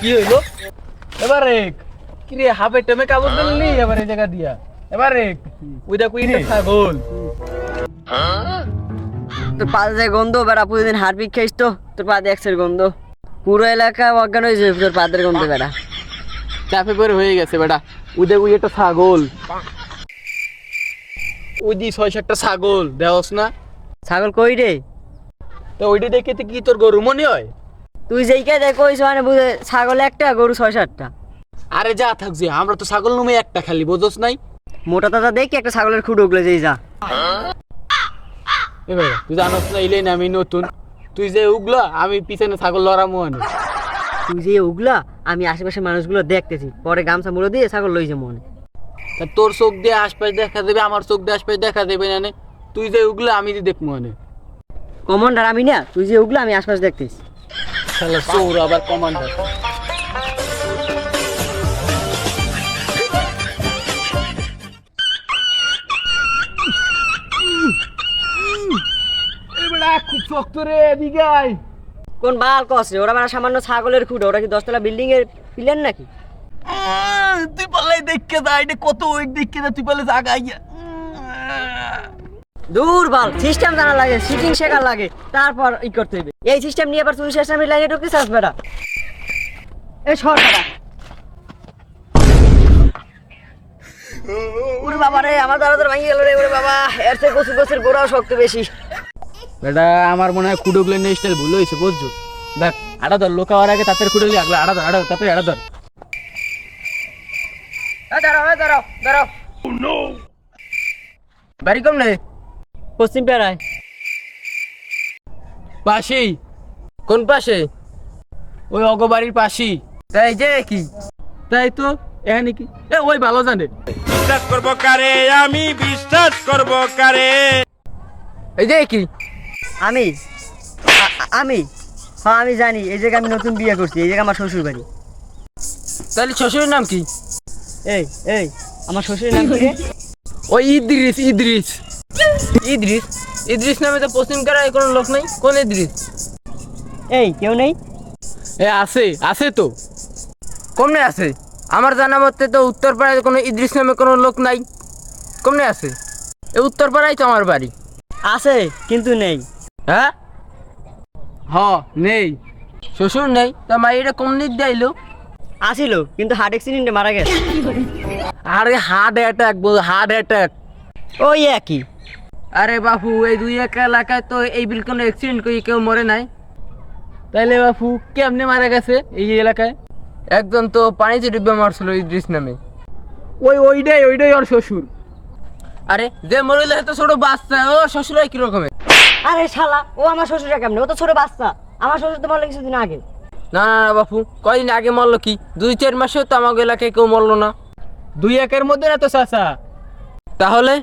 কি হইল? এবারে কি রে হাফে টেমে কাগজ দিলি এবারে এই জায়গা দিয়া। এবারে ওই দেখো ইটা ছাগল। তোর পা যে গন্ধ বেড়া প্রতিদিন হারপিক খাইস তো। তোর পা দেখছের গন্ধ। পুরো এলাকা অজ্ঞান হয়ে যাবে তোর পাদের গন্ধ বেড়া। চাপে করে হয়ে গেছে বেটা ওই দেখো এটা ছাগল। ওই দি ছয় সাতটা ছাগল দেওস না। ছাগল কই রে? তো ওইটা দেখে তো কি তোর গরু মনে হয়? তুই যেইকে দেখ ওই মানে বুঝে ছাগল একটা গরু ছয় সাতটা। আরে যা থাকছে আমরা তো ছাগল নুমে একটা খালি বোঝোস নাই? মোটা তাজা দেখি একটা ছাগলের খুঁড়ো উগলে যেই যা। এবার তুই জানোস না ইলেন আমি নতুন। তুই যে উগলা আমি পিছনে ছাগল লড়ামো আনি। তুই যে উগলা আমি আশেপাশে মানুষগুলো দেখতেছি। পরে গামছা মুড়ো দিয়ে ছাগল লইছে মনে তা তোর চোখ দিয়ে আশপাশ দেখা দেবে আমার চোখ দিয়ে আশপাশ দেখা দেবে না তুই যে উগলা আমি যে দেখব আনে কমান্ডার আমি না তুই যে উগলা আমি আশপাশ দেখতেছি। শালা চোর আবার কমান্ডার। খুব শক্ত রে এদিকে কোন বাল কস রে ওরা মানে সামান্য ছাগলের খুঁড়ো ওরা কি দশতলা বিল্ডিং এর প্লেন নাকি? তুই পালাই দেখকে যা এটা কত ওয়েট দেখকে যা তুই পালে জাগা আইয়া দূর বাল সিস্টেম জানা লাগে সিটিং শেখা লাগে তারপর ই করতে হবে এই সিস্টেম নিয়ে আবার তুই সিস্টেমের লাইনে ঢুকতে চাস বেটা? এই সর বেটা। ওরে বাবা রে আমার তোর ভাঙি গেল রে ওরে বাবা। এর থেকে কচু গাছের গোড়াও শক্ত বেশি। বেটা আমার মনে হয় কুডোগুলো নেই স্টাইল ভুল হয়েছে বুঝছ? দেখ আড়া ধর লোক হওয়ার আগে তাদের কুডোগুলি আগলা আড়া ধর আড়া তাতে আড়া ধর। এ দাঁড়াও এ দাঁড়াও দাঁড়াও। বাড়ি কম নেই পশ্চিম পেড়ায়। পাশেই কোন পাশে? ওই অগবাড়ির পাশেই। তাই যে কি? তাই তো এখানে কি? এ ওই ভালো জানে। বিশ্বাস করব কারে আমি বিশ্বাস করব কারে। এই যে কি? আমি? আমি? হ্যাঁ আমি জানি এই জায়গায় আমি নতুন বিয়ে করছি এই জায়গা আমার শ্বশুর বাড়ি তাহলে শ্বশুরের নাম কি? এই এই আমার শ্বশুরের নাম কি? ওই ইদ্রিস ইদ্রিস। ইদ্রিস? ইদ্রিস নামে তো পশ্চিম কেরায় কোনো লোক নাই? কোন ইদ্রিস? এই কেউ নেই? এ আছে আছে তো। কমনে আছে? আমার জানা মতে তো উত্তরপাড়ায় কোনো ইদ্রিস নামে কোনো লোক নাই। কমনে আছে? এ উত্তরপাড়ায় তো আমার বাড়ি। আছে কিন্তু নেই। হ্যাঁ? হ নেই। শ্বশুর নেই। তা এটা কম নিক দেয়লো আসিল কিন্তু হার্ট অ্যাক্সিডেন্টে মারা গেছে। আরে হার্ট অ্যাটাক বল হার্ট অ্যাটাক ওই একই। আরে বাপু এই দুই এক এলাকায় তো এই বিল কোনো অ্যাক্সিডেন্ট করে কেউ মরে নাই। তাইলে বাপু কেমনে মারা গেছে এই এলাকায়? একজন তো পানিতে ডুবে মারছিল ইদ্রিস নামে। ওই ওইটাই ওইটাই ওর শ্বশুর। আরে যে মরিলে তো ছোট বাচ্চা ও শ্বশুর হয় কিরকমের? আরে শালা ও আমার শ্বশুরটা কেমনে? ও তো ছোট বাচ্চা। আমার শ্বশুর তো মরলো কিছুদিন আগে। না না না বাপু কয়দিন আগে মরলো কি? দুই চার মাসেও তো আমাকে এলাকায় কেউ মরলো না। দুই একের মধ্যে না তো চাচা? তাহলে?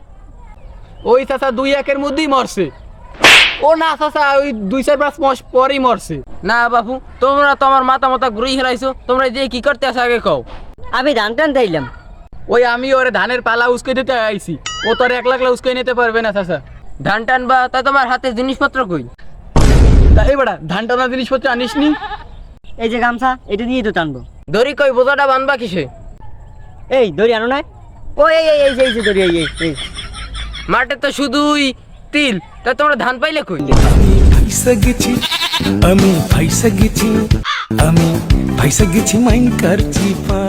ওই চাচা দুই একের মধ্যেই মরছে। ও না চাচা ওই দুই চার পাঁচ মাস পরেই মরছে। না বাপু তোমরা তো আমার মাথা মাথা ঘুরেই হেলাইছো। তোমরা যে কি করতে আসো আগে কও। আমি ধান টান দিলাম। ওই আমি ওরে ধানের পালা উস্কে দিতে আইছি। ও তোর এক লাখ উস্কে নিতে পারবে না চাচা। ধান টান বা তা তোমার হাতে জিনিসপত্র কই? তা এবারে ধান টানা জিনিসপত্র আনিস নি এই যে গামছা এটা দিয়ে তো টানবো। দড়ি কই বোঝাটা বানবা কিসে? এই দড়ি আনো নাই? ও এই এই এই যে এই যে দড়ি এই এই এই। মাঠে তো শুধুই তিল তা তোমরা ধান পাইলে কই? ফাইসা গেছি আমি ফাইসা গেছি আমি ফাইসা গেছি মাইন কারছি পা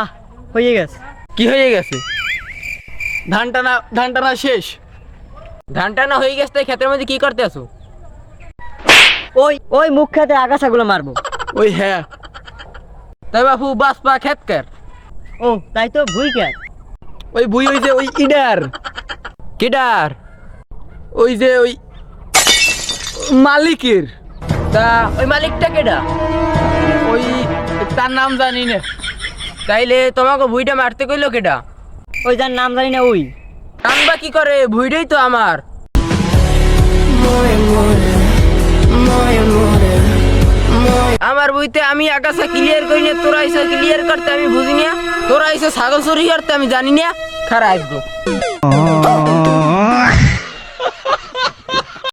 আহ হয়ে গেছে। কি হয়ে গেছে? ধান টানা ধান টানা শেষ। ধান টানা হয়ে গেছে তাই ক্ষেতের মধ্যে কি করতে আসো ওই ওই মুখ খাতে আগাছাগুলো মারবো। ওই হ্যাঁ। তাই বাপু বাস পা খেত কার ও তাই তো ভুই কে ওই বুই ওই যে ওই ইডার। কিডার? ওই যে ওই মালিকের। তা ওই মালিকটা কেডা? ওই তার নাম জানি না। তাইলে তোমাকে ভুইটা মারতে কইলো কেডা? ওই যার নাম জানি না ওই। টানবা কি করে? ভুইটাই তো আমার। আমার বইতে আমি আকাশা ক্লিয়ার করি না, তোরা আইসা ক্লিয়ার করতে আমি বুঝি না, তোরা আইসা ছাগল চুরি করতে আমি জানি না খারা আসব